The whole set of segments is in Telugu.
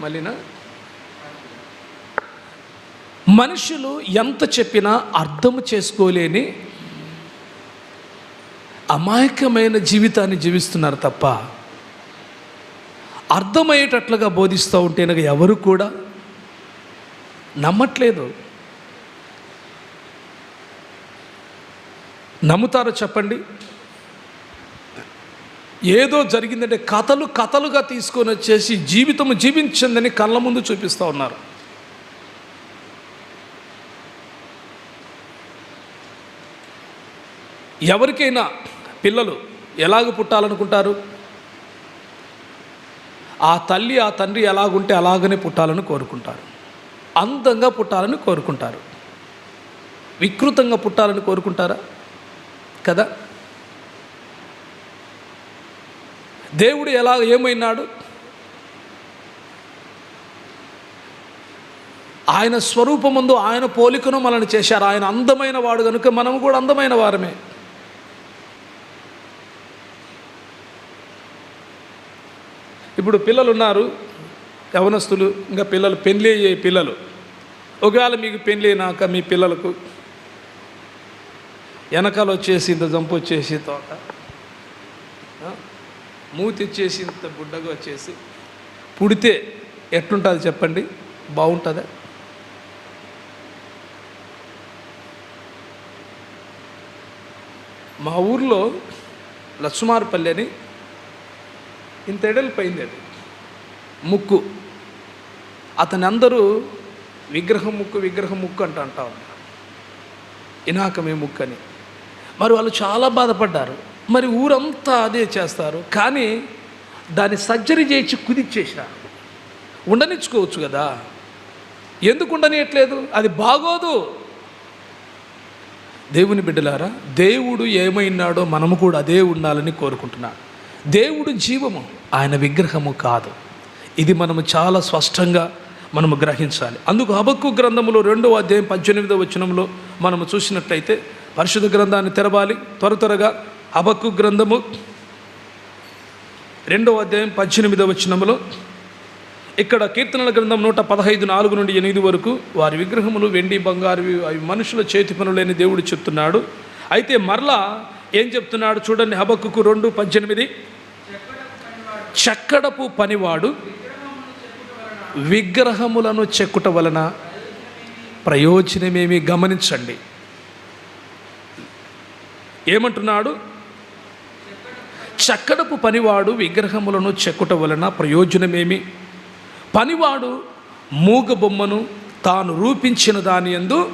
మళ్ళీనా? మనుషులు ఎంత చెప్పినా అర్థం చేసుకోలేని అమాయకమైన జీవితాన్ని జీవిస్తున్నారు తప్ప అర్థమయ్యేటట్లుగా బోధిస్తూ ఉంటే నాకు ఎవరు కూడా నమ్మట్లేదు. నమ్ముతారో చెప్పండి. ఏదో జరిగిందంటే కథలు కథలుగా తీసుకొని వచ్చేసి జీవితం జీవించిందని కళ్ళ ముందు చూపిస్తూ ఉన్నారు. ఎవరికైనా పిల్లలు ఎలాగ పుట్టాలనుకుంటారు? ఆ తల్లి ఆ తండ్రి ఎలాగుంటే అలాగనే పుట్టాలని కోరుకుంటారు. అందంగా పుట్టాలని కోరుకుంటారు. వికృతంగా పుట్టాలని కోరుకుంటారా? కదా? దేవుడు ఎలా ఏమైనాడు? ఆయన స్వరూపముందు ఆయన పోలికను మనల్ని చేశారు. ఆయన అందమైన వాడు కనుక మనం కూడా అందమైన వారమే. ఇప్పుడు పిల్లలు ఉన్నారు యవనస్తులు ఇంకా పిల్లలు పెళ్ళి అయ్యే పిల్లలు. ఒకవేళ మీకు పెళ్ళి అయినాక మీ పిల్లలకు వెనకాల వచ్చేసి ఇంత జంపు వచ్చేసి తోట మూతి వచ్చేసి ఇంత బుడ్డగా వచ్చేసి పుడితే ఎట్లుంటుంది చెప్పండి? బాగుంటుందా? మా ఊర్లో లక్ష్మారపల్లి అని ఇంత ఎడలిపోయింది అది. ముక్కు. అతని అందరూ విగ్రహం ముక్కు విగ్రహం ముక్కు అంట అంటా ఉన్నారు ఇనాకమే ముక్కు అని మరి వాళ్ళు చాలా బాధపడ్డారు. మరి ఊరంతా అదే చేస్తారు. కానీ దాన్ని సర్జరీ చేయించి కుదిచ్చేసా ఉండనిచ్చుకోవచ్చు కదా. ఎందుకు ఉండనియట్లేదు? అది బాగోదు. దేవుని బిడ్డలారా దేవుడు ఏమైనాడో మనము కూడా అదే ఉండాలని కోరుకుంటున్నాడు దేవుడు జీవము ఆయన విగ్రహము కాదు. ఇది మనము చాలా స్పష్టంగా మనము గ్రహించాలి. అందుకు హబక్కు గ్రంథములో రెండవ అధ్యాయం పద్దెనిమిదవ వచనంలో మనము చూసినట్లయితే పరిశుద్ధ గ్రంథాన్ని తెరవాలి. త్వర త్వరగా హబక్కు గ్రంథము రెండవ అధ్యాయం పద్దెనిమిదవ వచనములో ఇక్కడ కీర్తనల గ్రంథం నూట పదహైదు నాలుగు నుండి ఎనిమిది వరకు వారి విగ్రహములు వెండి బంగారు అవి మనుషుల చేతి పనులేని దేవుడు చెప్తున్నాడు. అయితే మరలా ఏం చెప్తున్నాడు చూడండి హబక్కుకు రెండు పద్దెనిమిది. చక్కడపు పనివాడు విగ్రహములను చెక్కుట వలన ప్రయోజనమేమి గమనించండి. ఏమంటున్నాడు? చక్కడపు పనివాడు విగ్రహములను చెక్కుట వలన ప్రయోజనమేమి? పనివాడు మూగ బొమ్మను తాను రూపించిన దాని యందు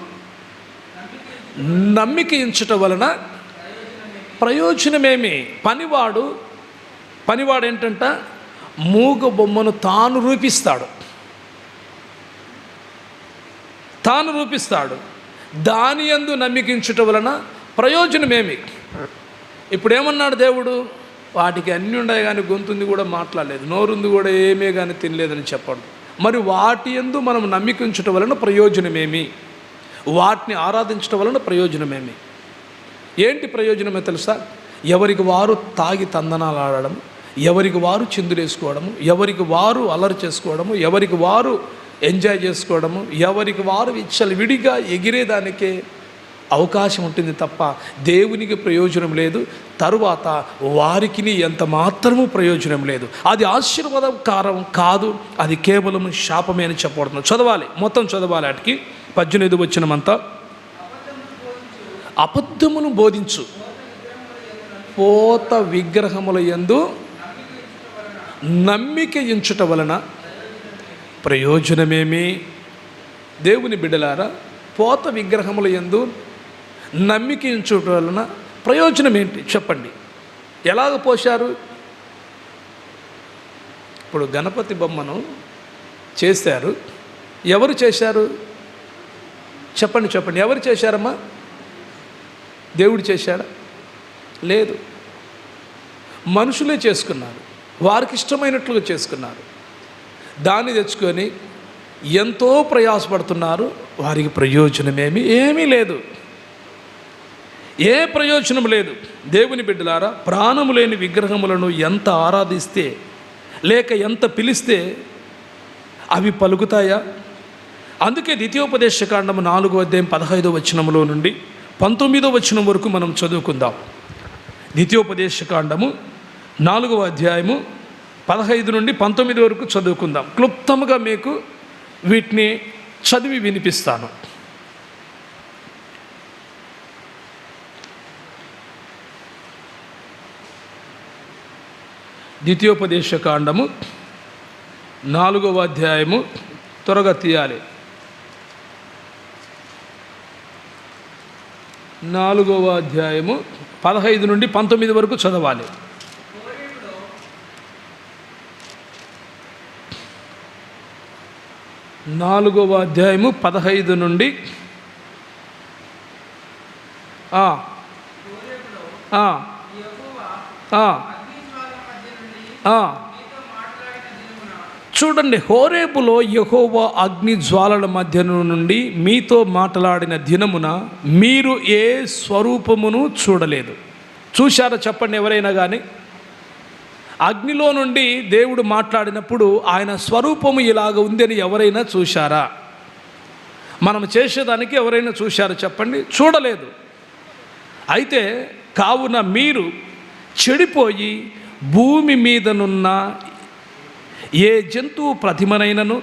నమ్మిక ఇంచుట వలన ప్రయోజనమేమి? పనివాడు పనివాడు ఏంటంట మూగ బొమ్మను తాను రూపిస్తాడు. తాను రూపిస్తాడు. దాని యందు నమ్మికించుట వలన ప్రయోజనమేమి? ఇప్పుడు ఏమన్నాడు దేవుడు? వాటికి అన్నీ ఉన్నాయి కానీ గొంతుంది కూడా మాట్లాడలేదు. నోరుంది కూడా ఏమీ కానీ తినలేదని చెప్పండి. మరి వాటి ఎందు మనం నమ్మికించటం వలన ప్రయోజనమేమి? వాటిని ఆరాధించటం వలన ప్రయోజనమేమి? ఏంటి ప్రయోజనమే తెలుసా? ఎవరికి వారు తాగి తందనాలు ఆడడం ఎవరికి వారు చిందులేసుకోవడము ఎవరికి వారు అలరి చేసుకోవడము ఎవరికి వారు ఎంజాయ్ చేసుకోవడము ఎవరికి వారు ఇచ్చలు విడిగా ఎగిరేదానికే అవకాశం ఉంటుంది తప్ప దేవునికి ప్రయోజనం లేదు. తరువాత వారికి ఎంత మాత్రము ప్రయోజనం లేదు. అది ఆశీర్వాదం కారం కాదు. అది కేవలం శాపమే అని చెప్పబడుతుంది. చదవాలి. మొత్తం చదవాలి వాటికి పద్దెనిమిది వచ్చినమంతా అబద్ధమును బోధించు. పోత విగ్రహముల యందు నమ్మిక ఎంచుట వలన ప్రయోజనమేమి? దేవుని బిడ్డలారా పోత విగ్రహముల యందు నమ్మిక వలన ప్రయోజనం ఏంటి? చెప్పండి. ఎలాగ పోశారు? ఇప్పుడు గణపతి బొమ్మను చేశారు. ఎవరు చేశారు? చెప్పండి చెప్పండి. ఎవరు చేశారమ్మా? దేవుడు చేశాడా? లేదు. మనుషులే చేసుకున్నారు. వారికి ఇష్టమైనట్లుగా చేసుకున్నారు. దాన్ని తెచ్చుకొని ఎంతో ప్రయాసపడుతున్నారు. వారికి ప్రయోజనమేమి ఏమీ లేదు. ఏ ప్రయోజనం లేదు. దేవుని బిడ్డలారా ప్రాణము లేని విగ్రహములను ఎంత ఆరాధిస్తే లేక ఎంత పిలిస్తే అవి పలుకుతాయా? అందుకే ద్వితీయోపదేశ కాండము నాలుగో అధ్యాయం పదహైదో వచనములో నుండి పంతొమ్మిదో వచనం వరకు మనం చదువుకుందాం. ద్వితీయోపదేశ కాండము నాలుగవ అధ్యాయము పదహైదు నుండి పంతొమ్మిది వరకు చదువుకుందాం. క్లుప్తముగా మీకు వీటిని చదివి వినిపిస్తాను. ద్వితీయోపదేశ కాండము నాలుగవ అధ్యాయము త్వరగా తీయాలి. నాలుగవ అధ్యాయము పదహైదు నుండి పంతొమ్మిది వరకు చదవాలి. నాలుగవ అధ్యాయము పదహైదు నుండి ఆ, ఆ, ఆ, చూడండి హోరేపులో యహోవా అగ్ని జ్వాలల మధ్య నుండి మీతో మాట్లాడిన దినమున మీరు ఏ స్వరూపమును చూడలేదు. చూశారా చెప్పండి ఎవరైనా కానీ అగ్నిలో నుండి దేవుడు మాట్లాడినప్పుడు ఆయన స్వరూపము ఇలాగ ఉందని ఎవరైనా చూశారా? మనం చేసేదానికి ఎవరైనా చూశారా చెప్పండి? చూడలేదు. అయితే కావున మీరు చెడిపోయి భూమి మీదనున్న ఏ జంతువు ప్రతిమనైనను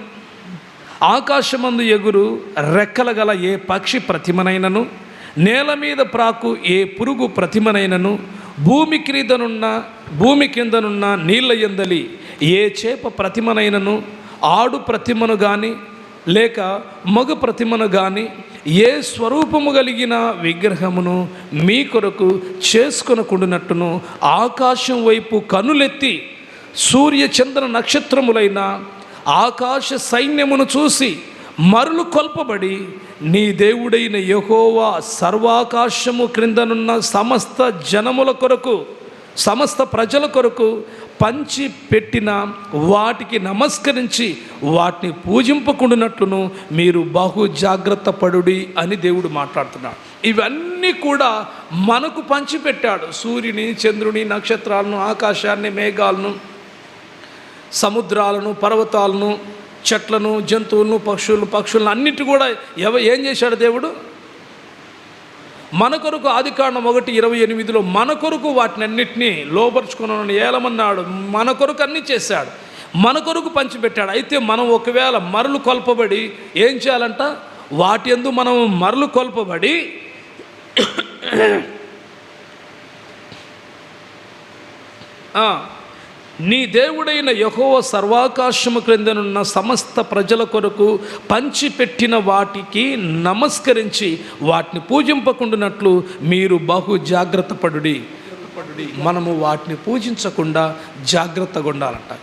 ఆకాశమందు ఎగురు రెక్కల గల ఏ పక్షి ప్రతిమనైనను నేల మీద ప్రాకు ఏ పురుగు ప్రతిమనైనను భూమి క్రీదనున్న భూమి కిందనున్న నీళ్ళ ఎందలి ఏ చేప ప్రతిమనైనను ఆడు ప్రతిమను కానీ లేక మగ ప్రతిమను కానీ ఏ స్వరూపము కలిగిన విగ్రహమును మీ కొరకు చేసుకొనకుండునట్టును ఆకాశం వైపు కనులెత్తి సూర్య చంద్ర నక్షత్రములైన ఆకాశ సైన్యమును చూసి మరులు కొల్పబడి నీ దేవుడైన యహోవా సర్వాకాశము క్రిందనున్న సమస్త జనముల కొరకు సమస్త ప్రజల కొరకు పంచి పెట్టిన వాటికి నమస్కరించి వాటిని పూజింపకుండానట్లును మీరు బహు జాగ్రత్త పడుడి అని దేవుడు మాట్లాడుతున్నాడు. ఇవన్నీ కూడా మనకు పంచిపెట్టాడు. సూర్యుని చంద్రుని నక్షత్రాలను ఆకాశాన్ని మేఘాలను సముద్రాలను పర్వతాలను చెట్లను జంతువులను పక్షులను పక్షులను అన్నిటి కూడా ఎవ ఏం చేశాడు దేవుడు? మన కొరకు ఆదికాండం ఒకటి ఇరవై ఎనిమిదిలో మన కొరకు వాటిని అన్నిటినీ లోపరుచుకున్నాను ఏలమన్నాడు. మన కొరకు అన్నీ చేశాడు. మన కొరకు పంచిపెట్టాడు. అయితే మనం ఒకవేళ మరలు కొల్పబడి ఏం చేయాలంట? వాటి ఎందు మనం మరలు కొల్పబడి ఆ, నీ దేవుడైన యహోవ సర్వాకాశము క్రిందనున్న సమస్త ప్రజల కొరకు పంచిపెట్టిన వాటికి నమస్కరించి వాటిని పూజింపకుండానట్లు మీరు బహు జాగ్రత్త పడుడి. మనము వాటిని పూజించకుండా జాగ్రత్తగా ఉండాలంట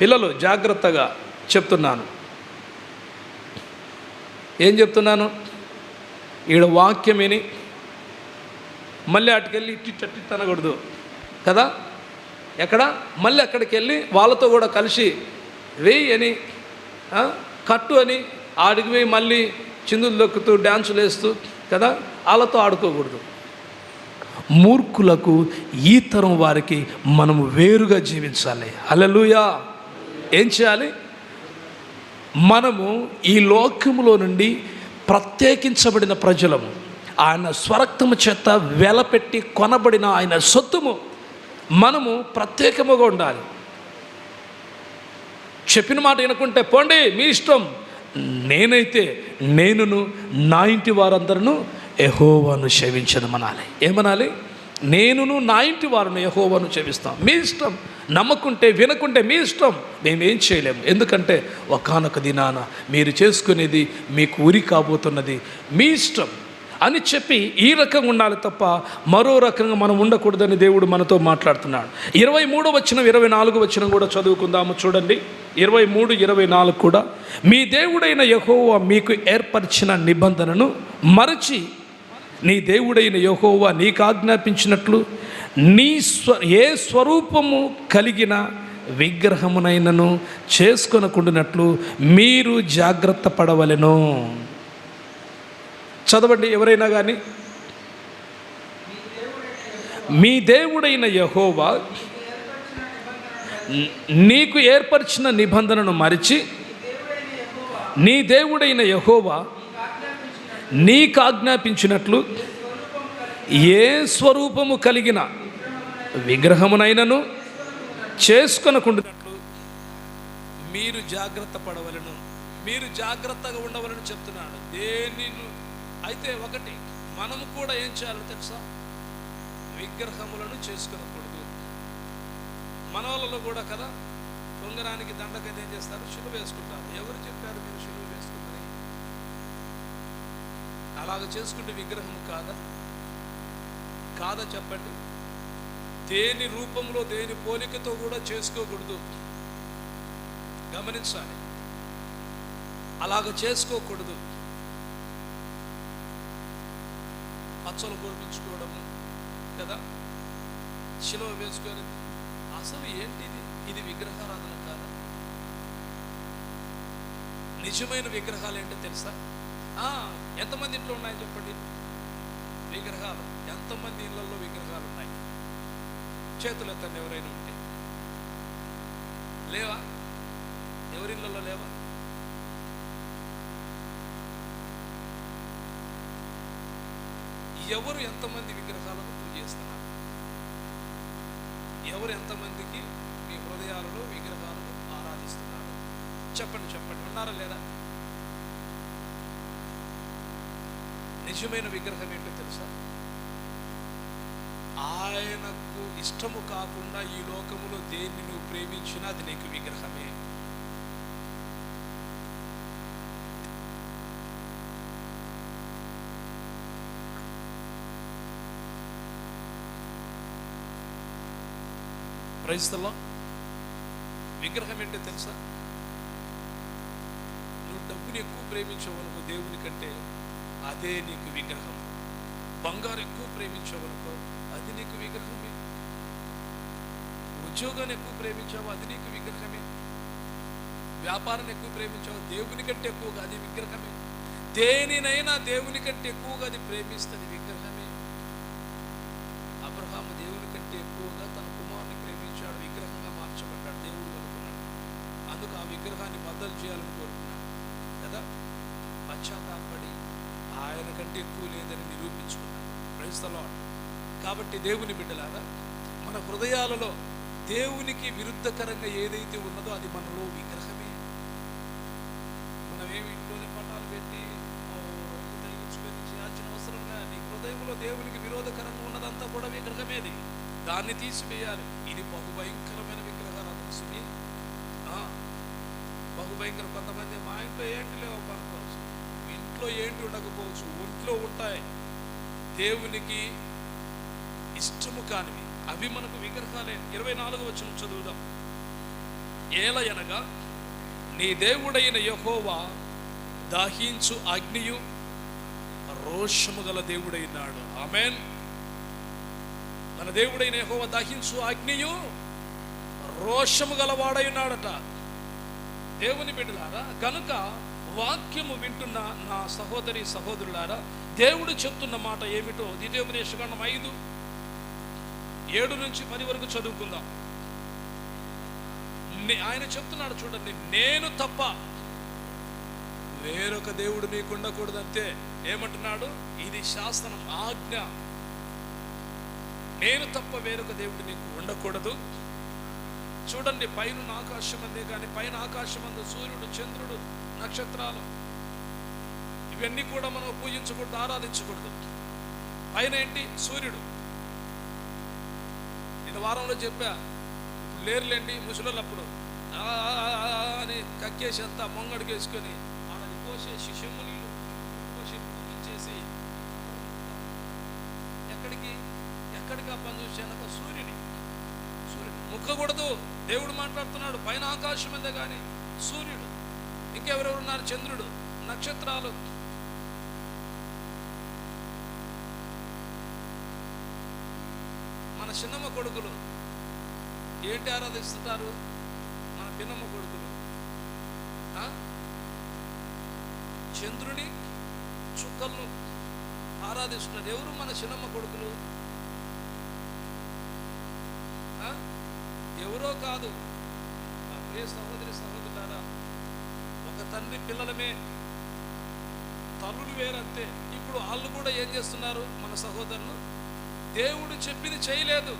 పిల్లలు జాగ్రత్తగా చెప్తున్నాను. ఏం చెప్తున్నాను? ఈడ వాక్యం విని మళ్ళీ అటుకెళ్ళి ఇట్టి తనకూడదు కదా? ఎక్కడ? మళ్ళీ అక్కడికి వెళ్ళి వాళ్ళతో కూడా కలిసి వేయి అని కట్టు అని ఆడికి పోయి మళ్ళీ చిందులు దొక్కుతూ డ్యాన్సులు వేస్తూ కదా? వాళ్ళతో ఆడుకోకూడదు. మూర్ఖులకు ఈ తరం వారికి మనము వేరుగా జీవించాలి. అలలుయా ఏం చేయాలి? మనము ఈ లోకములో నుండి ప్రత్యేకించబడిన ప్రజలము. ఆయన స్వరక్తము చేత వెలపెట్టి కొనబడిన ఆయన సొత్తుము. మనము ప్రత్యేకముగా ఉండాలి. చెప్పిన మాట వినుకుంటే పోండి మీ ఇష్టం. నేనైతే నేనును నా ఇంటి వారందరూ ఎహోవాను సేవించదమనాలి ఏమనాలి? నేనును నా ఇంటి వారిని యహోవాను చెవిస్తాం మీ ఇష్టం. నమ్మకుంటే వినకుంటే మీ ఇష్టం. మేమేం చేయలేము. ఎందుకంటే ఒకనొక దినాన మీరు చేసుకునేది మీకు ఉరి కాబోతున్నది మీ ఇష్టం. అని చెప్పి ఈ రకంగా ఉండాలి తప్ప మరో రకంగా మనం ఉండకూడదని దేవుడు మనతో మాట్లాడుతున్నాడు. ఇరవై మూడు వచ్చిన ఇరవై నాలుగు వచ్చిన కూడా చదువుకుందాము చూడండి. ఇరవై మూడు ఇరవై నాలుగు కూడా. మీ దేవుడైన యహోవా మీకు ఏర్పరిచిన నిబంధనను మరచి నీ దేవుడైన యహోవా నీకు ఆజ్ఞాపించినట్లు నీ స్వ ఏ స్వరూపము కలిగిన విగ్రహమునైనను చేసుకొనకుండానట్లు మీరు జాగ్రత్త పడవలెను. చదవండి ఎవరైనా కానీ మీ దేవుడైన యహోవా నీకు ఏర్పరిచిన నిబంధనను మరిచి నీ దేవుడైన యహోవా నీకు ఆజ్ఞాపించినట్లు ఏ స్వరూపము కలిగిన విగ్రహమునైనను చేసుకొనకుండానట్లు మీరు జాగ్రత్త పడవలను మీరు జాగ్రత్తగా ఉండవలను చెప్తున్నాడు. దేని అయితే ఒకటి మనము కూడా ఏం చేయాలో తెలుసా? విగ్రహములను చేసుకునకూడదు. మన వాళ్ళలో కూడా కదా? ఉంగరానికి దండకైతే ఏం చేస్తారు? శిలువ వేసుకుంటారు. ఎవరు చెప్పారు మీరు శిలువ వేసుకున్నది అలాగ చేసుకుంటే విగ్రహం కాదా? కాదా చెప్పండి? దేని రూపంలో దేని పోలికతో కూడా చేసుకోకూడదు. గమనించాలి. అలాగ చేసుకోకూడదు. మచ్చలు కోపించుకోవడము కదా? శిలవ వేసుకొని అసలు ఏంటిది? ఇది విగ్రహారాధన కాదా? నిజమైన విగ్రహాలు ఏంటో తెలుసా? ఎంతమంది ఇంట్లో ఉన్నాయి చెప్పండి? విగ్రహాలు. ఎంతమంది ఇళ్ళలో విగ్రహాలు ఉన్నాయి? చేతులు ఎత్తండి ఎవరైనా ఉంటే. లేవా? ఎవరిళ్ళలో లేవా? ఎవరు ఎంతమంది విగ్రహాలకు పూజ చేస్తున్నారు? ఎవరు ఎంతమందికి మీ హృదయాలలో విగ్రహాలను ఆరాధిస్తున్నారు? చెప్పండి చెప్పండి. ఉన్నారా లేదా? నిజమైన విగ్రహం ఏంటో తెలుసా? ఆయనకు ఇష్టము కాకుండా ఈ లోకములో దేన్ని నువ్వు ప్రేమించినా అది నీకు విగ్రహమే. ప్రైస్తలో విగ్రహం ఏంటో తెలుసా? నువ్వు డబ్బుని ఎక్కువ ప్రేమించవనుకో దేవుని కంటే అదే నీకు విగ్రహం. బంగారు ఎక్కువ ప్రేమించవనుకో అది నీకు విగ్రహమే. ఉద్యోగాన్ని ఎక్కువ ప్రేమించావు అది నీకు విగ్రహమే. వ్యాపారాన్ని ఎక్కువ ప్రేమించావు దేవుని కంటే ఎక్కువగా అది విగ్రహమే. దేనినైనా దేవుని కంటే ఎక్కువగా అది ప్రేమిస్తుంది విగ్రహం అబ్రహాము దేవుని కంటే ఎక్కువగా తన కుమారుని ప్రేమించాడు విగ్రహంగా మార్చబడ్డాడు దేవుడు అనుకున్నాడు అందుకు ఆ విగ్రహాన్ని బద్దలు చేయాలని కోరుకున్నాడు కదా పశ్చాత్తాపడి ఆయన కంటే ఎక్కువ లేదని నిరూపించుకున్నాడు క్రైస్తలో కాబట్టి దేవుని బిడ్డలారా మన హృదయాలలో దేవునికి విరుద్ధకరంగా ఏదైతే ఉన్నదో అది మనలో విగ్రహమే. మనమేమి ఇంట్లోనే పటాలు పెట్టి తగ్గించుకొని చేయాల్సిన అవసరం లేదు. నీ హృదయంలో దేవునికి విరోధకరంగా ఉన్నదంతా కూడా విగ్రహమేది దాన్ని తీసివేయాలి. ఇది బహుభయంకరమైన విగ్రహారాధన సుమి. బహుభయంకర. కొంతమంది మా ఇంట్లో ఏంటి లేవు అనుకోవచ్చు ఇంట్లో ఏంటి ఉండకపోవచ్చు. ఒంట్లో ఉంటాయి. దేవునికి ఇష్టము కానివి. అవి మనకు విగ్రహాలే. ఇరవై నాలుగు వచ్చిన చదువుదాం. ఏలయనగా నీ దేవుడైన యహోవా దాహించు అగ్నియు రోషము గల దేవుడైనాడు. ఆమెన్. మన దేవుడైన యహోవా దహించు అగ్నియు రోషము గలవాడైనాడట దేవుని బిడ్డలారా కనుక వాక్యము వింటున్న నా సహోదరి సహోదరులారా దేవుడు చెప్తున్న మాట ఏమిటో ద్వితీయోపదేశకాండం ఐదు. ఏడు నుంచి పది వరకు చదువుకుందాం. ఆయన చెప్తున్నాడు చూడండి నేను తప్ప వేరొక దేవుడు నీకు ఉండకూడదంతే ఏమంటున్నాడు? ఇది శాసనం ఆజ్ఞ. నేను తప్ప వేరొక దేవుడు నీకు ఉండకూడదు. చూడండి పైన ఆకాశం అందే కానీ పైన ఆకాశం అందు సూర్యుడు చంద్రుడు నక్షత్రాలు. ఇవన్నీ కూడా మనం పూజించకూడదు ఆరాధించకూడదు. పైన ఏంటి? సూర్యుడు. నేను వారంలో చెప్పా ఇప్పుడు లేరులేండి ముసలోళ్ళు అప్పుడు అని కక్కేసి అంతా మొంగడికి వేసుకొని ఆడది పోసేసి శమ్ములు పోసి పూజించేసి ఎక్కడికి? ఎక్కడికి ఆ పని చూసానక సూర్యుని. సూర్యుడు ముక్కకూడదు దేవుడు మాట్లాడుతున్నాడు పైన ఆకాశం మీద కానీ సూర్యుడు. ఇంకెవరెవరు ఉన్నారు? చంద్రుడు. నక్షత్రాలు చిన్నమ్మ కొడుకులు. ఏంటి ఆరాధిస్తుంటారు మన పిన్నమ్మ కొడుకులు. చంద్రుని చుక్కలను ఆరాధిస్తున్నారు. ఎవరు మన చిన్నమ్మ కొడుకులు? ఎవరో కాదు. ప్రియ సహోదరి సహోదరులారా ఒక తండ్రి పిల్లలమే. తల్లులు వేరంతే. ఇప్పుడు వాళ్ళు కూడా ఏం చేస్తున్నారు మన సహోదరులు? దేవుడు చెప్పింది చేయలేదు.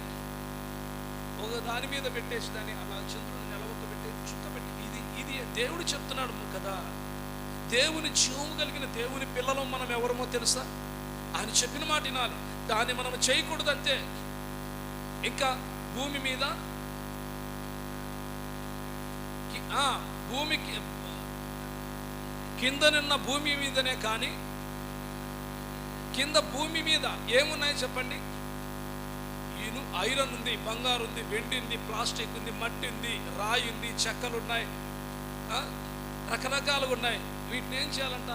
ఒక దాని మీద పెట్టేసి దాన్ని అలా చంద్రుడు నిలవక పెట్టే చుట్ట పెట్టి ఇది ఇది దేవుడు చెప్తున్నాడు కదా. దేవుని జీవము కలిగిన దేవుని పిల్లలం మనం ఎవరమో తెలుసా? ఆయన చెప్పిన మాట వినాలి. దాన్ని మనం చేయకూడదు అంతే ఇంకా భూమి మీద కి- ఆ, భూమికి కిందనున్న భూమి మీదనే కానీ కింద భూమి మీద ఏమున్నాయి చెప్పండి? ఐరన్ ఉంది బంగారు ఉంది వెండి ఉంది ప్లాస్టిక్ ఉంది మట్టి ఉంది రాయి ఉంది చెక్కలు ఉన్నాయి రకరకాలు రకరకాలుగా ఉన్నాయి వీటిని ఏం చేయాలంట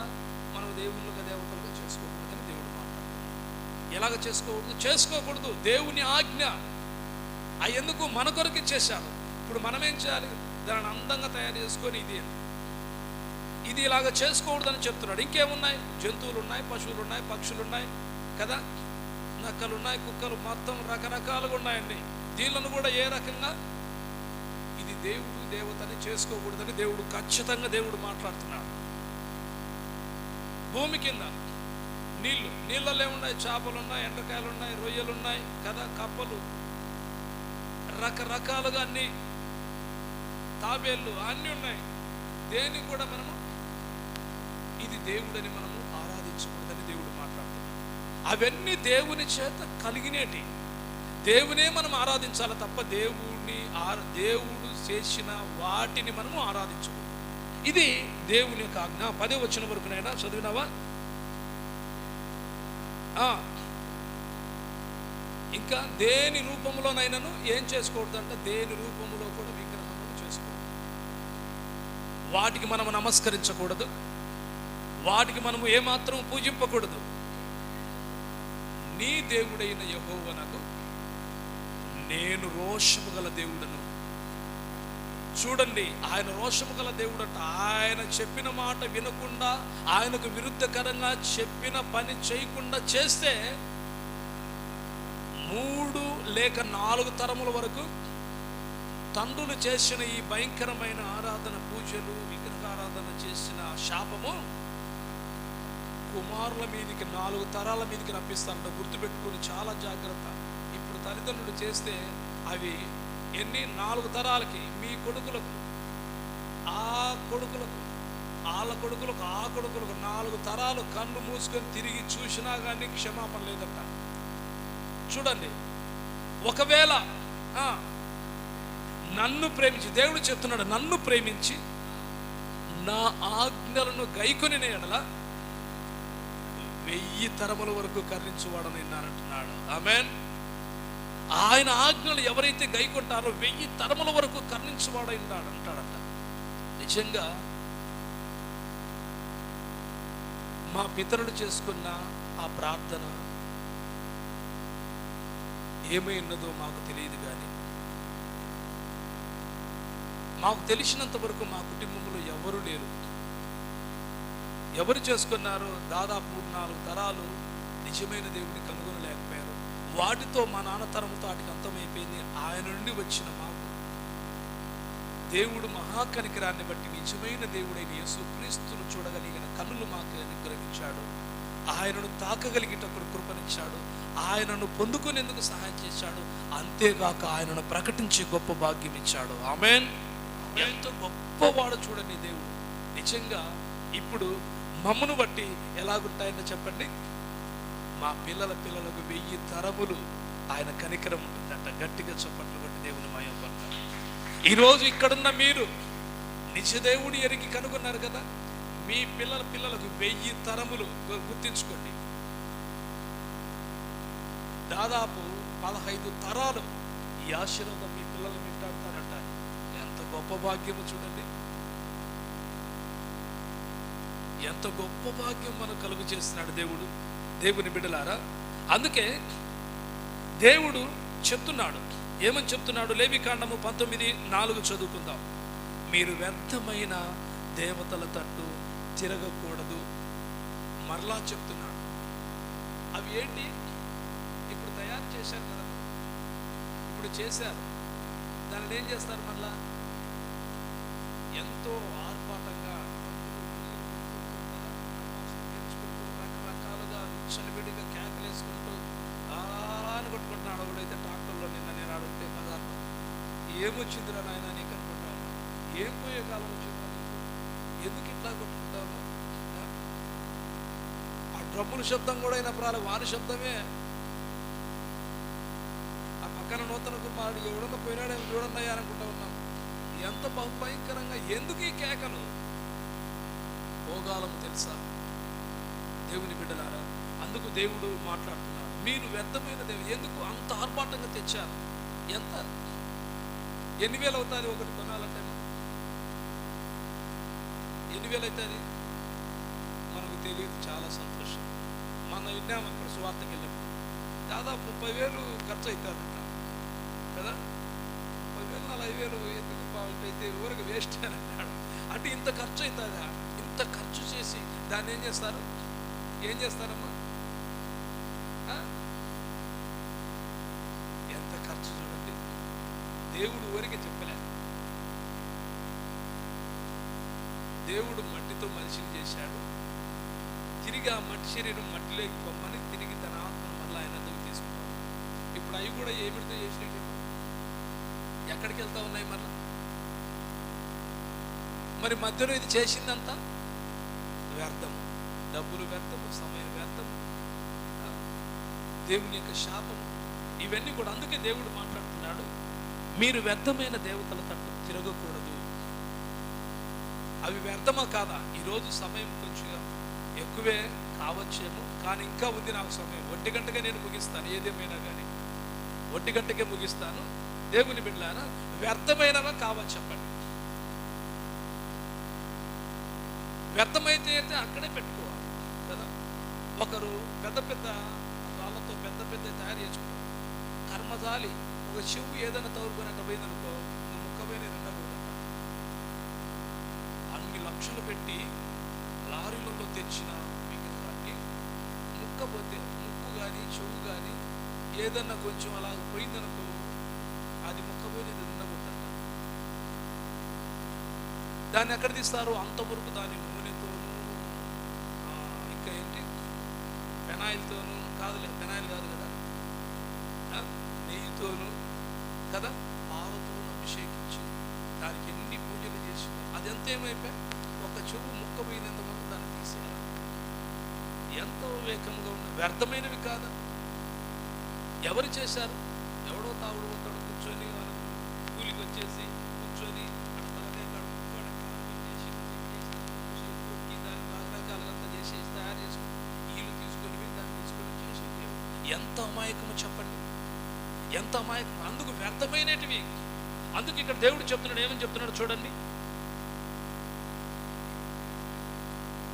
మనం దేవుళ్ళుగా దేవతలుగా చేసుకోకూడదని దేవుడు మాట్లాడు ఎలాగ చేసుకోకూడదు? చేసుకోకూడదు. దేవుని ఆజ్ఞ. ఎందుకు? మన కొరకు చేశారు. ఇప్పుడు మనం ఏం చేయాలి? దాన్ని అందంగా తయారు చేసుకొని ఇది. ఇది ఇలాగ చేసుకోకూడదని చెప్తున్నాడు. ఇంకేమున్నాయి? జంతువులు ఉన్నాయి పశువులు ఉన్నాయి పక్షులు ఉన్నాయి కదా? నక్కలు ఉన్నాయి కుక్కలు మొత్తం రకరకాలుగా ఉన్నాయండి. దీనిలను కూడా ఏ రకంగా? ఇది దేవుడు దేవతని చేసుకోకూడదని దేవుడు ఖచ్చితంగా దేవుడు మాట్లాడుతున్నాడు. భూమి కింద నీళ్ళు నీళ్ళల్లో ఉన్నాయి చేపలు ఉన్నాయి ఎండకాయలు ఉన్నాయి రొయ్యలు ఉన్నాయి కదా కప్పలు. రకరకాలుగా అన్ని తాబేళ్ళు అన్నీ ఉన్నాయి. దేనికి కూడా మనము? ఇది దేవుడని మనం అవన్నీ దేవుని చేత కలిగినేటి. దేవునే మనం ఆరాధించాలి తప్ప దేవుడిని ఆ దేవుడు చేసిన వాటిని మనము ఆరాధించకూడదు ఇది దేవుని యొక్క ఆజ్ఞ. పదే వచ్చిన వరకునైనా చదివినావా? ఇంకా దేని రూపంలోనైనాను ఏం చేసుకోకూడదు అంటే దేని రూపంలో కూడా విగ్రహం చేసుకోవద్దు. వాటికి మనము నమస్కరించకూడదు. వాటికి మనము ఏమాత్రం పూజింపకూడదు. నీ దేవుడైన యహోవనకు నేను రోషము గల దేవుడను. చూడండి ఆయన రోషము గల దేవుడట. ఆయన చెప్పిన మాట వినకుండా ఆయనకు విరుద్ధకరంగా చెప్పిన పని చేయకుండా చేస్తే మూడు లేక నాలుగు తరముల వరకు తండ్రులు చేసిన ఈ భయంకరమైన ఆరాధన పూజలు విగ్రహారాధన చేసిన శాపము కుమారుల మీదకి నాలుగు తరాల మీదకి రప్పిస్తారంట గుర్తుపెట్టుకుని చాలా జాగ్రత్త. ఇప్పుడు తల్లిదండ్రులు చేస్తే అవి ఎన్ని? నాలుగు తరాలకి. మీ కొడుకులకు ఆ కొడుకులకు వాళ్ళ కొడుకులకు ఆ కొడుకులకు నాలుగు తరాలు కన్ను మూసుకొని తిరిగి చూసినా కానీ క్షమాపణ లేదట. చూడండి. ఒకవేళ నన్ను ప్రేమించి దేవుడు చెప్తున్నాడు నన్ను ప్రేమించి నా ఆజ్ఞలను గైకొని ఎడల వెయ్యి తరముల వరకు కర్ణించువాడని అంటున్నాడు ఆమెన్. ఆయన ఆజ్ఞలు ఎవరైతే గైకొంటారో వెయ్యి తరముల వరకు కర్ణించువాడైనాడు అంటాడంట నిజంగా మా పితరులు చేసుకున్న ఆ ప్రార్థన ఏమై ఉన్నదో మాకు తెలియదు కానీ మాకు తెలిసినంత వరకు మా కుటుంబంలో ఎవరు లేరు. ఎవరు చేసుకున్నారో దాదాపు మూడు నాలుగు తరాలు నిజమైన దేవుని కనుగొనలేకపోయారు. వాటితో మా నాన్న తరంతో వాటికి అంతమైపోయింది. ఆయన నుండి వచ్చిన మాకు దేవుడు మహాకనికరాన్ని బట్టి నిజమైన దేవుడైన యేసు క్రీస్తును చూడగలిగిన కన్నులు మాకు అనుగ్రహించాడు. ఆయనను తాకగలిగేటప్పుడు కృపనిచ్చాడు. ఆయనను పొందుకునేందుకు సహాయం చేశాడు. అంతేగాక ఆయనను ప్రకటించే గొప్ప భాగ్యం ఇచ్చాడు. ఆమెన్. ఎంతో గొప్పవాడు చూడండి దేవుడు. నిజంగా ఇప్పుడు మమ్మను బట్టి ఎలాగుంటాయని చెప్పండి. మా పిల్లల పిల్లలకు వెయ్యి తరములు ఆయన కనికరం ఉంటుందంట. గట్టిగా చప్పట్లు కొట్టి దేవుని మాయపడతారు ఈరోజు ఇక్కడున్న మీరు నిజదేవుడు ఎరిగి కనుగొన్నారు కదా? మీ పిల్లల పిల్లలకు వెయ్యి తరములు గుర్తించుకోండి. దాదాపు పదహైదు తరాలు ఈ ఆశీర్వాదం మీ పిల్లలు వింటాడతారంట. ఎంత గొప్ప భాగ్యము చూడండి. ఎంత గొప్ప భాగ్యం మనకు కలుగు చేస్తున్నాడు దేవుడు. దేవుని బిడ్డలారా అందుకే దేవుడు చెప్తున్నాడు. ఏమని చెప్తున్నాడు? లేవికాండము పంతొమ్మిది నాలుగు చదువుకుందాం. మీరు వ్యర్థమైన దేవతల తట్టు తిరగకూడదు. మరలా చెప్తున్నాడు. అవి ఏంటి? ఇప్పుడు తయారు చేశారు కదా. ఇప్పుడు చేశారు. దానిని ఏం చేస్తారు మళ్ళా? ఎంతో ఆర్భాటంగా నేర్చుకుంటూ రకరకాలుగా విచ్చలవిడిగా కేకలేసుకుంటూ అలా అని కొట్టుకుంటున్నాడు ఒకడైతే ట్రాక్టర్లో నిన్న నేను అడిగితే బజార్లో ఏమొచ్చిందిరా నాయన నీకు అనుకుంటాను ఏం పోయే కాలం వచ్చిందా నీకు ఎందుకు ఇట్లా కొట్టుకుంటావు ఆ? ఆ శబ్దం కూడా అయినా వారి శబ్దమే. ఆ పక్కన నూతన కుమారుడు ఎవడన్నా పోయినాడేమో చూడన్నాయా అనుకుంటా ఉన్నాం. ఎంత బహు భయంకరంగా ఎందుకు ఈ కేకలు? భోగాలము తెలుసా? దేవుని బిడ్డలారా అందుకు దేవుడు మాట్లాడుతున్నాడు. మీరు వ్యర్థమైన దేవుడు ఎందుకు అంత ఆర్భాటంగా తెచ్చారు? ఎంత? ఎన్ని వేలు అవుతుంది ఒకటి కొనాలంటే ఎన్ని వేలు అవుతుంది తెలియదు చాలా సంతోషం. మనం విన్నాము అక్కడ సువార్తకి వెళ్ళినప్పుడు. దాదాపు ముప్పై వేలు ఖర్చు అవుతుందంట కదా? ముప్పై వేలు నలభై వేలు ఎందుకు అయితే ఊరికి వేస్ట్ అని అన్నాడు. అంటే ఇంత ఖర్చు అవుతుందా ఇంత ఖర్చు చేసి దాన్ని ఏం చేస్తారు? ఏం చేస్తారమ్మా ఆ? ఎంత ఖర్చు చూడండి దేవుడు ఊరికి చెప్పలే దేవుడు మట్టితో మనిషిని చేశాడు తిరిగి ఆ మట్టి శరీరం మట్టిలోకి పొమ్మని తిరిగి తన ఆత్మను మళ్ళీ ఆయన దగ్గర తీసుకున్నాడు ఇప్పుడు అవి కూడా ఏమిటితో చేసినట్టు ఎక్కడికి వెళ్తా ఉన్నాయి మళ్ళా మరి మధ్యలో ఇది చేసిందంతా? వ్యర్థము. డబ్బులు వ్యర్థము సమయం వ్యర్థము. దేవుని యొక్క శాపము. ఇవన్నీ కూడా అందుకే దేవుడు మాట్లాడుతున్నాడు. మీరు వ్యర్థమైన దేవతల తట్టు తిరగకూడదు. అవి వ్యర్థమా కాదా? ఈరోజు సమయం కొంచెం ఎక్కువే కావచ్చేమో కానీ ఇంకా ఉంది నాకు సమయం. ఒంటి గంటకే నేను ముగిస్తాను ఏదేమైనా కానీ. ఒంటి గంటకే ముగిస్తాను. దేవుని బిడ్డాన వ్యర్థమైనవా కావచ్చు చెప్పండి. వ్యర్థమైతే అయితే అక్కడే పెట్టుకోవాలి కదా? ఒకరు పెద్ద పెద్ద వాళ్ళతో పెద్ద పెద్ద తయారు చేసుకుంటారు. కర్మజాలి ఒక చెవు ఏదైనా తగులుకొని అక్కడ పోయిందనుకో ముఖమైన ముక్కపోయిన రెండకూడదు అన్ని లక్షలు పెట్టి తెచ్చిన విగ్రహాన్ని ముక్కపోతే ముక్కు కానీ చెవు కానీ ఏదన్నా కొంచెం అలా పోయిందనుకో అది ముక్కపోయినది ఉండకూడదంట దాన్ని ఎక్కడ తీస్తారు? అంతవరకు దాని నూనెతోనూ ఇంకా ఏంటి? పెనాయిల్తోనూ కాదులే పెనాయిల్ కాదు కదా. నెయ్యితోనూ కదా పాలతోనూ అభిషేకించి దానికి ఎన్ని పూజలు చేసి అది ఎంత ఏమైపోయా ఒక చెవు ముక్క పోయినంత ఎంతో వివేకంగా ఉన్న వ్యర్థమైనవి కాదా. ఎవరు చేశారు? ఎవడో తాగుడు పోతాడు కూర్చొని కూలికి వచ్చేసి కూర్చొని చేసి, చేసి తీసుకొని దాన్ని తీసుకొని ఎంత అమాయకమో చెప్పండి. ఎంత అమాయకం అందుకు వ్యర్థమైనటివి. అందుకు ఇక్కడ దేవుడు చెప్తున్నాడు ఏమని చెప్తున్నాడు చూడండి.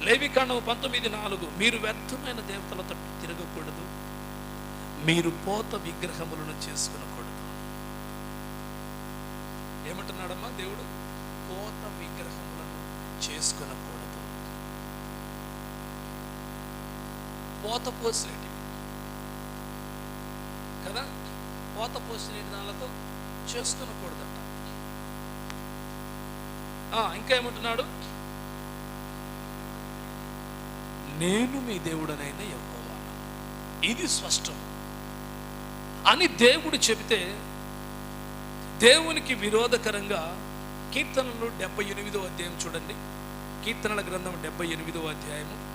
లేవికాండం పంతొమ్మిది నాలుగు మీరు వ్యర్థమైన దేవతలతో తిరగకూడదు. మీరు పోత విగ్రహములను చేసుకునకూడదు. ఏమంటున్నాడమ్మా దేవుడు? పోత విగ్రహములను చేసుకునకూడదు. పోత పోసినటివి కదా? పోత పోసిన దానితో చేసుకునకూడదట. ఏమంటున్నాడు ఇంకా ఏమంటున్నాడు నేను మీ దేవుడనైనా ఎక్కువ ఇది స్పష్టం. అని దేవుడు చెబితే దేవునికి విరోధకరంగా కీర్తనలు డెబ్బై ఎనిమిదో అధ్యాయం చూడండి. కీర్తనల గ్రంథం డెబ్బై ఎనిమిదో అధ్యాయము.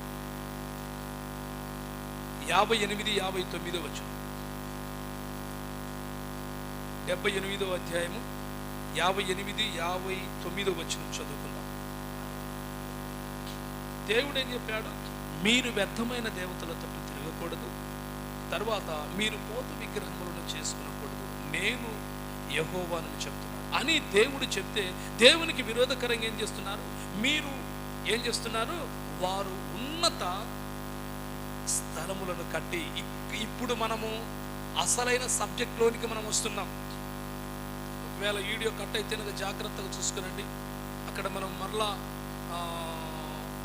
యాభై ఎనిమిది యాభై తొమ్మిదో వచ్చు డెబ్బై ఎనిమిదో అధ్యాయము యాభై ఎనిమిది యాభై తొమ్మిదో వచ్చిన చదువుకుందాం. దేవుడు ఏం చెప్పాడు? మీరు వ్యర్థమైన దేవతలతో తిరగకూడదు. తర్వాత మీరు పోత విగ్రహములను చేసుకునకూడదు. నేను యహోవాను చెప్తున్నాను. అని దేవుడు చెప్తే దేవునికి విరోధకరంగా ఏం చేస్తున్నారు? మీరు ఏం చేస్తున్నారు? వారు ఉన్నత స్థలములను కట్టి ఇప్పుడు మనము అసలైన సబ్జెక్ట్లోనికి మనం వస్తున్నాం. ఒకవేళ వీడియో కట్ అయితే జాగ్రత్తగా చూసుకునండి అక్కడ మనం మరలా ఆ,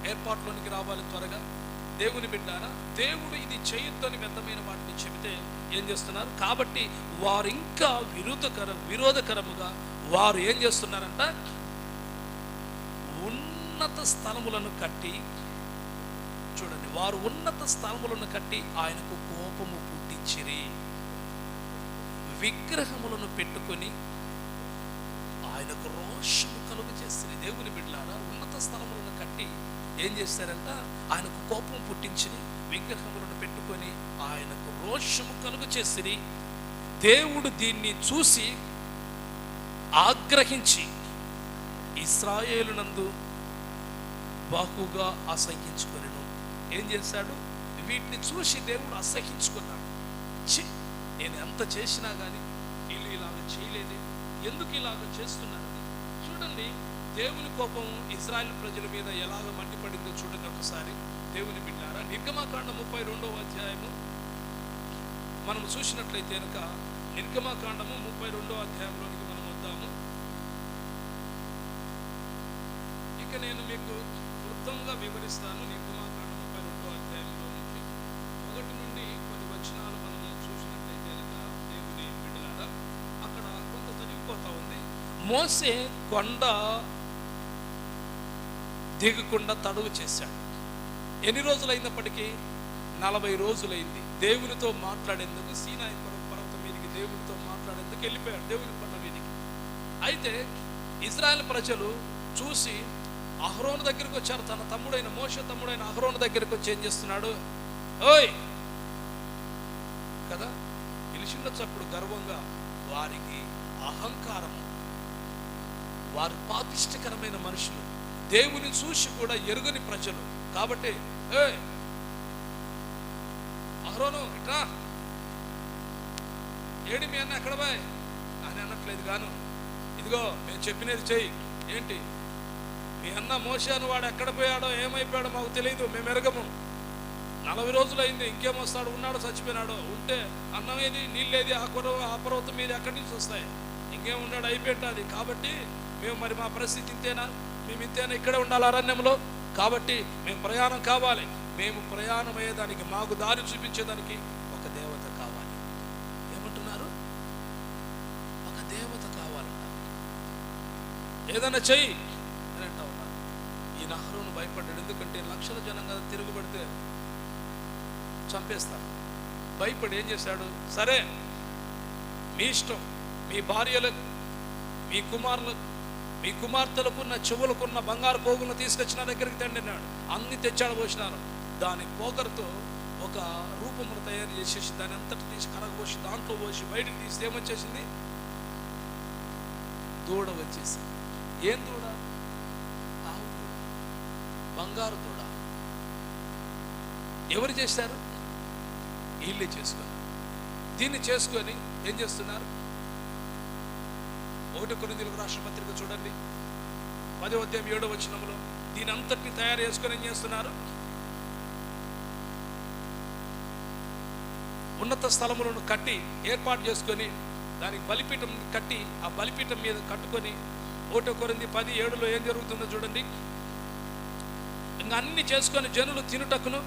ఏర్పాట్లోనికి రావాలి త్వరగా. దేవుని బిడ్డారా దేవుడు ఇది చేయొద్దని వ్యర్థమైన వాటిని చెబితే ఏం చేస్తున్నారు? కాబట్టి వారు ఇంకా విరోధకర విరోధకరముగా వారు ఏం చేస్తున్నారంట? ఉన్నత స్థలములను కట్టి చూడండి వారు ఉన్నత స్థలములను కట్టి ఆయనకు కోపము పుట్టించిరి. విగ్రహములను పెట్టుకొని ఆయనకు రోషము కలుగు చేస్తుంది దేవుని బిడ్డలారా ఉన్నత స్థలములను కట్టి ఏం చేశారంట ఆయనకు కోపం పుట్టించి విగ్రహములను పెట్టుకొని ఆయనకు రోషము కలుగు చేసిరి. దేవుడు దీన్ని చూసి ఆగ్రహించి ఇస్రాయేలునందు బాహుగా అసహించుకొనెను ఏం చేశాడు? వీటిని చూసి దేవుడు అసహించుకున్నాడు ఛీ! నేను ఎంత చేసినా కానీ వీళ్ళు ఇలాగ చేయలేదే. ఎందుకు ఇలాగ చేస్తున్నారని చూడండి. దేవుని కోపం ఇజ్రాయెల్ ప్రజల మీద ఎలాగ మండిపడిందో చూడండి ఒకసారి. దేవుని బిడ్డారా నిర్గమాకాండ ముప్పై రెండవ అధ్యాయము మనం చూసినట్లయితే కనుక నిర్గమాకాండము ముప్పై రెండవ అధ్యాయంలోనికి మనం వద్దాము. ఇక నేను మీకు క్లుప్తంగా వివరిస్తాను నిర్గమాకాండ ముప్పై రెండవ అధ్యాయంలో నుంచి. ఒకటి నుండి కొన్ని వచనాలు మనము చూసినట్లయితే కనుక దేవుని బిడ్డలారా అక్కడ కొంత జరిగిపోతా ఉంది. మోసే కొండ దిగకుండా తడువు చేశాడు. ఎన్ని రోజులైనప్పటికీ? నలభై రోజులైంది. దేవునితో మాట్లాడేందుకు సీనాయి పర్వతం మీదకి దేవునితో మాట్లాడేందుకు వెళ్ళిపోయాడు దేవుని కొండ మీదకి. అయితే ఇజ్రాయెల్ ప్రజలు చూసి అహ్రోన్ దగ్గరికి వచ్చారు. తన తమ్ముడైన మోష తమ్ముడైన అహ్రోన్ దగ్గరికి వచ్చి ఏం చేస్తున్నాడు? ఓయ్! కదా? పిలిచినప్పుడు గర్వంగా వారికి అహంకారము. వారు పాపిష్టకరమైన మనుషులు. దేవుని చూసి కూడా ఎరుగని ప్రజలు. కాబట్టి ఏ అహరోను ఇట్రా! ఏడి మీ అన్న ఎక్కడ బాయ్? అని అనట్లేదు గాను. ఇదిగో మేము చెప్పినది చెయ్యి. ఏంటి? మీ అన్న మోసాను వాడు ఎక్కడ పోయాడో ఏమైపోయాడో మాకు తెలియదు మేము ఎరగము. నలభై రోజులు అయింది ఇంకేం వస్తాడు? ఉన్నాడు చచ్చిపోయినాడు. ఉంటే అన్నం ఏది నీళ్ళేది ఆ కొర ఆ పర్వతం మీద ఎక్కడి నుంచి వస్తాయి? ఇంకేం ఉన్నాడు అయిపోయింది. కాబట్టి మేము మరి మా పరిస్థితి ఇంతేనా? మేము ఇంతేనా? ఇక్కడే ఉండాలి అరణ్యంలో. కాబట్టి మేము ప్రయాణం కావాలి. మేము ప్రయాణం అయ్యేదానికి మాకు దారి చూపించేదానికి ఒక దేవత కావాలి. ఏమంటున్నారు? ఒక దేవత కావాలంట. ఏదైనా చెయ్యి అని అంటా ఉన్నారు. ఈ నహరును భయపడ్డాడు. ఎందుకంటే లక్షల జనం కదా తిరుగుబడితే చంపేస్తారు. భయపడి ఏం చేశాడు? సరే మీ ఇష్టం. మీ భార్యలకు మీ కుమారులకు మీ కుమార్తెలకున్న చెవులకున్న బంగారు పోగులను తీసుకొచ్చిన దగ్గరికి తండినాడు అన్ని తెచ్చాడు పోసినారు. దాని పోకరుతో ఒక రూపమును తయారు చేసేసి దాని అంతటి తీసి కరగబోసి దాంట్లో పోసి బయటకు తీసి ఏమొచ్చేసింది? దూడ వచ్చేసి ఏం దూడ? ఆవు దూడ. బంగారు దూడ. ఎవరు చేశారు? వీళ్ళే చేసుకున్నారు. దీన్ని చేసుకొని ఏం చేస్తున్నారు? ఒకటి కొరిందీలకు రాష్ట్ర పత్రిక చూడండి. పదో అధ్యాయం ఏడో వచనంలో దీని అంతటిని తయారు చేసుకొని ఏం చేస్తున్నారు? ఉన్నత స్థలములను కట్టి ఏర్పాటు చేసుకొని దానికి బలిపీఠం కట్టి ఆ బలిపీఠం మీద కట్టుకొని ఒకటో కొరింది పది ఏడులో ఏం జరుగుతుందో చూడండి. ఇంకా అన్ని చేసుకొని జనులు తినుటకును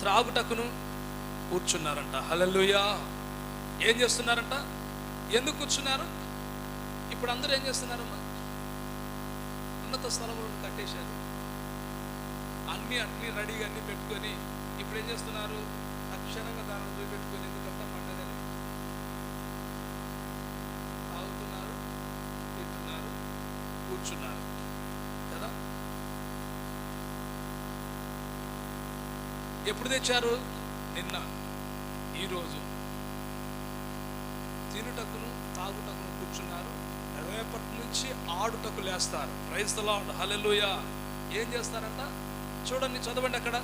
త్రాగుటకును కూర్చున్నారంట. హలలుయా ఏం చేస్తున్నారంట? ఎందుకు కూర్చున్నారు? ఇప్పుడు అందరూ ఏం చేస్తున్నారమ్మా? ఉన్నత స్థలములను కట్టేశారు. అన్నీ అన్ని రెడీగా అన్ని పెట్టుకొని ఇప్పుడు ఏం చేస్తున్నారు? తక్షణంగా దానిని చూపెట్టుకొని ఎందుకంటే పండగని తాగుతున్నారు తింటున్నారు కూర్చున్నారు. కదా? ఎప్పుడు తెచ్చారు? నిన్న ఈరోజు. తినుటకును తాగుటకును కూర్చున్నారు. రేపటి నుంచి ఆడుటకు లేస్తారు. ప్రైజ్ ద హలెలుయ ఏం చేస్తారంట? చూడండి చదవండి అక్కడ.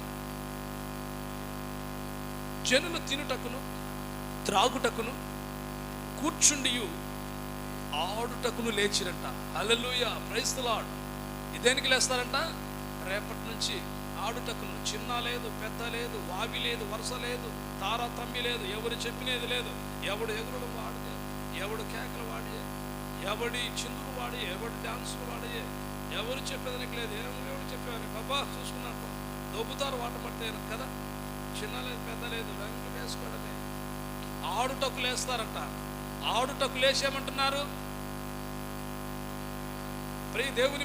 జనులు తినుటకును త్రాగుటకును కూర్చుండియు ఆడుటకును లేచిరంట. హల్లెలూయా ప్రైజ్ ద ఇదేనికి లేస్తారంట? రేపటి నుంచి ఆడుటకును. చిన్న లేదు పెద్ద లేదు వావి లేదు వరుస లేదు తారతమ్మి లేదు ఎవరు చెప్పినది లేదు. ఎవడు ఎగురుడు వాడితే ఎవడు కేకలు వాడి ఎవడి చిందులు వాడి ఎవడి డాన్సులు వాడి ఎవరు చెప్పేదానికి లేదు. ఎవరు చెప్పేవారు బాబా చూసుకున్నాను దొబ్బుతారు వాట పడితే కదా? చిన్న లేదు పెద్ద లేదు రంగు వేసుకోవడమే. ఆడుటకు లేస్తారట. ఆడుటకు లేసేమంటున్నారు ప్రియ దేవుని